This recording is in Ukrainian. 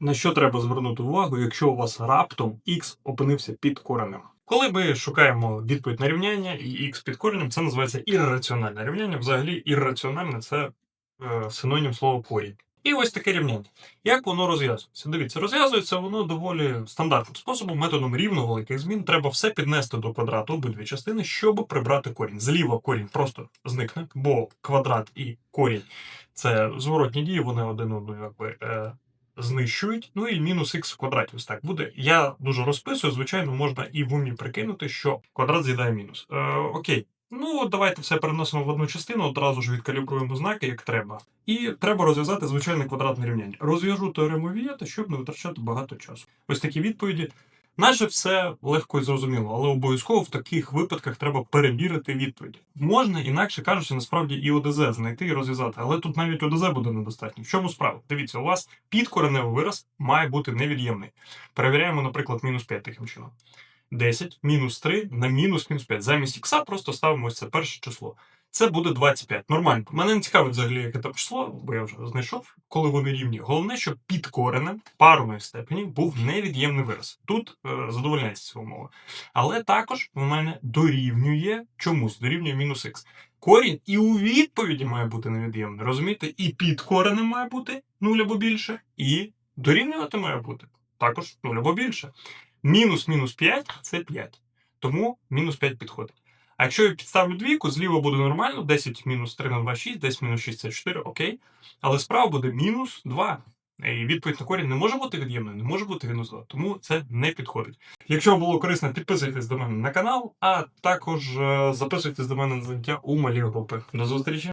На що треба звернути увагу, якщо у вас раптом x опинився під коренем? Коли ми шукаємо відповідь на рівняння і x під коренем, це називається ірраціональне рівняння. Взагалі, ірраціональне це е, синонім слова корінь. І ось таке рівняння. Як воно розв'язується? Дивіться, розв'язується воно доволі стандартним способом, методом рівно великих змін. Треба все піднести до квадрату обидві частини, щоб прибрати корінь. Зліва корінь просто зникне, бо квадрат і корінь це зворотні дії, вони один одну якби. Е, знищують. Ну і мінус х в квадраті. Ось так буде. Я дуже розписую. Звичайно, можна і в умі прикинути, що квадрат з'їдає мінус. Е, окей. Ну, давайте все переносимо в одну частину, одразу ж відкалібруємо знаки, як треба. І треба розв'язати звичайне квадратне рівняння. Розв'яжу теорему Вієта, щоб не витрачати багато часу. Ось такі відповіді. Наче все легко і зрозуміло, але обов'язково в таких випадках треба перевірити відповіді. Можна, інакше кажучи, насправді і ОДЗ знайти і розв'язати, але тут навіть ОДЗ буде недостатньо. В чому справа? Дивіться, у вас підкореневий вираз має бути невід'ємний. Перевіряємо, наприклад, мінус 5 таким чином. 10 мінус 3 на мінус мінус 5. Замість ікса просто ставимо ось це перше число. Це буде 25. Нормально. Мене не цікавить взагалі, яке там число, бо я вже знайшов, коли вони рівні. Головне, щоб під коренем парної степені був невід'ємний вираз. Тут е, задовольняється ця умова. Але також в мене дорівнює чомусь, дорівнює мінус х. Корінь і у відповіді має бути невід'ємний. Розумієте? І під коренем має бути 0 або більше, і дорівнювати має бути також 0 або більше. Мінус мінус 5 це 5. Тому мінус 5 підходить. А якщо я підставлю двійку, зліва буде нормально, 10 мінус 3 на 2 6, 10 мінус 6 це 4, окей. Але справа буде мінус 2. І відповідь на корінь не може бути від'ємною, не може бути мінус 2, тому це не підходить. Якщо вам було корисно, підписуйтесь до мене на канал, а також е, записуйтесь до мене на заняття у малі групи. До зустрічі!